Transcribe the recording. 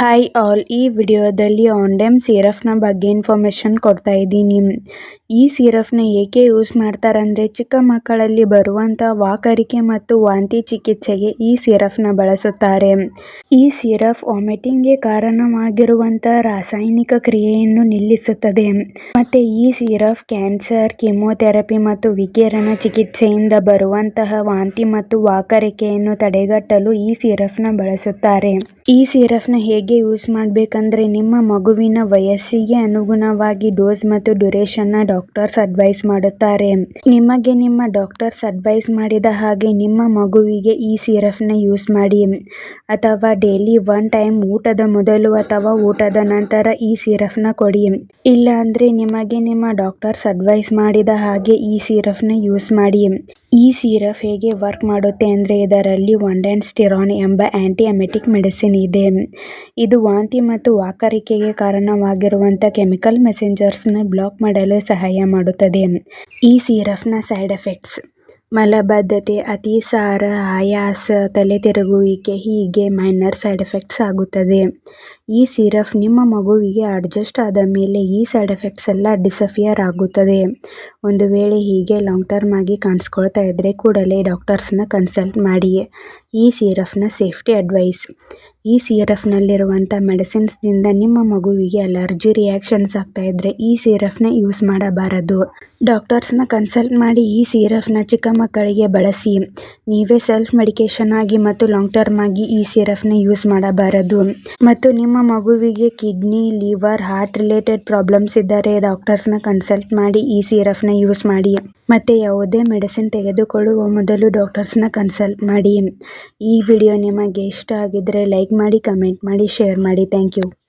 Hi all ಈ ವಿಡಿಯೋದಲ್ಲಿ ಆಂಡೆಮ್ ಸಿರಫ್ನ ಬಗ್ಗೆ ಇನ್ಫಾರ್ಮೇಷನ್ ಕೊಡ್ತಾ ಇದ್ದೀನಿ. ಈ ಸಿರಫ್ನ ಏಕೆ ಯೂಸ್ ಮಾಡ್ತಾರಂದರೆ ಚಿಕ್ಕ ಮಕ್ಕಳಲ್ಲಿ ಬರುವಂಥ ವಾಕರಿಕೆ ಮತ್ತು ವಾಂತಿ ಚಿಕಿತ್ಸೆಗೆ ಈ ಸಿರಫ್ನ ಬಳಸುತ್ತಾರೆ. ಈ ಸಿರಫ್ ವಾಮಿಟಿಂಗ್ಗೆ ಕಾರಣವಾಗಿರುವಂಥ ರಾಸಾಯನಿಕ ಕ್ರಿಯೆಯನ್ನು ನಿಲ್ಲಿಸುತ್ತದೆ. ಮತ್ತು ಈ ಸಿರಫ್ ಕ್ಯಾನ್ಸರ್ ಕೆಮೋಥೆರಪಿ ಮತ್ತು ವಿಕಿರಣ ಚಿಕಿತ್ಸೆಯಿಂದ ಬರುವಂತಹ ವಾಂತಿ ಮತ್ತು ವಾಕರಿಕೆಯನ್ನು ತಡೆಗಟ್ಟಲು ಈ ಸಿರಫ್ನ ಬಳಸುತ್ತಾರೆ. ಈ ಸಿರಫ್ನ ಹೇಗೆ ಯೂಸ್ ಮಾಡಬೇಕಂದ್ರೆ ನಿಮ್ಮ ಮಗುವಿನ ವಯಸ್ಸಿಗೆ ಅನುಗುಣವಾಗಿ ಡೋಸ್ ಮತ್ತು ಡ್ಯುರೇಷನ್ನ ಡಾಕ್ಟರ್ಸ್ ಅಡ್ವೈಸ್ ಮಾಡುತ್ತಾರೆ. ನಿಮಗೆ ನಿಮ್ಮ ಡಾಕ್ಟರ್ಸ್ ಅಡ್ವೈಸ್ ಮಾಡಿದ ಹಾಗೆ ನಿಮ್ಮ ಮಗುವಿಗೆ ಈ ಸಿರಫ್ನ ಯೂಸ್ ಮಾಡಿ. ಅಥವಾ ಡೈಲಿ ಒನ್ ಟೈಮ್ ಊಟದ ಮೊದಲು ಅಥವಾ ಊಟದ ನಂತರ ಈ ಸಿರಫ್ನ ಕೊಡಿ. ಇಲ್ಲ ಅಂದ್ರೆ ನಿಮಗೆ ನಿಮ್ಮ ಡಾಕ್ಟರ್ಸ್ ಅಡ್ವೈಸ್ ಮಾಡಿದ ಹಾಗೆ ಈ ಸಿರಫ್ನ ಯೂಸ್ ಮಾಡಿ. ಈ ಸಿರಫ್ ಹೇಗೆ ವರ್ಕ್ ಮಾಡುತ್ತೆ ಅಂದರೆ ಇದರಲ್ಲಿ ಸ್ಟಿರಾನ್ ಎಂಬ ಆ್ಯಂಟಿಯಮೆಟಿಕ್ ಮೆಡಿಸಿನ್ ಇದೆ. ಇದು ವಾಂತಿ ಮತ್ತು ವಾಕರಿಕೆಗೆ ಕಾರಣವಾಗಿರುವಂತಹ ಕೆಮಿಕಲ್ ಮೆಸೆಂಜರ್ಸ್ನ ಬ್ಲಾಕ್ ಮಾಡಲು ಸಹಾಯ ಮಾಡುತ್ತದೆ. ಈ ಸಿರಫ್ನ ಸೈಡ್ ಎಫೆಕ್ಟ್ಸ್. ಮಲಬದ್ಧತೆ, ಅತಿಸಾರ, ಆಯಾಸ ತಲೆ ತಿರುಗುವಿಕೆ ಹೀಗೆ ಮೈನರ್ ಸೈಡ್ ಎಫೆಕ್ಟ್ಸ್ ಆಗುತ್ತದೆ. ಈ ಸಿರಫ್ ನಿಮ್ಮ ಮಗುವಿಗೆ ಅಡ್ಜಸ್ಟ್ ಆದ ಮೇಲೆ ಈ ಸೈಡ್ ಎಫೆಕ್ಟ್ಸ್ ಎಲ್ಲ ಡಿಸಫಿಯರ್ ಆಗುತ್ತದೆ. ಒಂದು ವೇಳೆ ಹೀಗೆ ಲಾಂಗ್ ಟರ್ಮ್ ಆಗಿ ಕಾಣಿಸ್ಕೊಳ್ತಾ ಇದ್ದರೆ ಕೂಡಲೇ ಡಾಕ್ಟರ್ಸ್ನ ಕನ್ಸಲ್ಟ್ ಮಾಡಿ ಈ ಸಿರಫ್ನ ಸೇಫ್ಟಿ ಅಡ್ವೈಸ್ ಈ ಸಿರಫ್ನಲ್ಲಿರುವಂಥ ಮೆಡಿಸಿನ್ಸ್ನಿಂದ ನಿಮ್ಮ ಮಗುವಿಗೆ ಅಲರ್ಜಿ ರಿಯಾಕ್ಷನ್ಸ್ ಆಗ್ತಾ ಇದ್ದರೆ ಈ ಸಿರಫ್ನ ಯೂಸ್ ಮಾಡಬಾರದು. ಡಾಕ್ಟರ್ಸ್ನ ಕನ್ಸಲ್ಟ್ ಮಾಡಿ ಈ ಸಿರಫ್ನ ಚಿಕ್ಕ ಮಕ್ಕಳಿಗೆ ಬಳಸಿ. ನೀವೇ ಸೆಲ್ಫ್ ಮೆಡಿಕೇಶನ್ ಆಗಿ ಮತ್ತು ಲಾಂಗ್ ಟರ್ಮ್ ಆಗಿ ಈ ಸಿರಫ್ನ ಯೂಸ್ ಮಾಡಬಾರದು. ಮತ್ತು ಮಗುವಿಗೆ kidney, liver, heart related problems ಇದ್ದರೆ ಡಾಕ್ಟರ್ಸ್ನ ಕನ್ಸಲ್ಟ್ ಮಾಡಿ ಈ ಸಿರಫ್ನ ಯೂಸ್ ಮಾಡಿ. ಮತ್ತು ಯಾವುದೇ ಮೆಡಿಸಿನ್ ತೆಗೆದುಕೊಳ್ಳುವ ಮೊದಲು ಡಾಕ್ಟರ್ಸ್ನ ಕನ್ಸಲ್ಟ್ ಮಾಡಿ. ಈ ವಿಡಿಯೋ ನಿಮಗೆ ಇಷ್ಟ ಆಗಿದ್ದರೆ ಲೈಕ್ ಮಾಡಿ, ಕಮೆಂಟ್ ಮಾಡಿ, ಶೇರ್ ಮಾಡಿ. Thank you.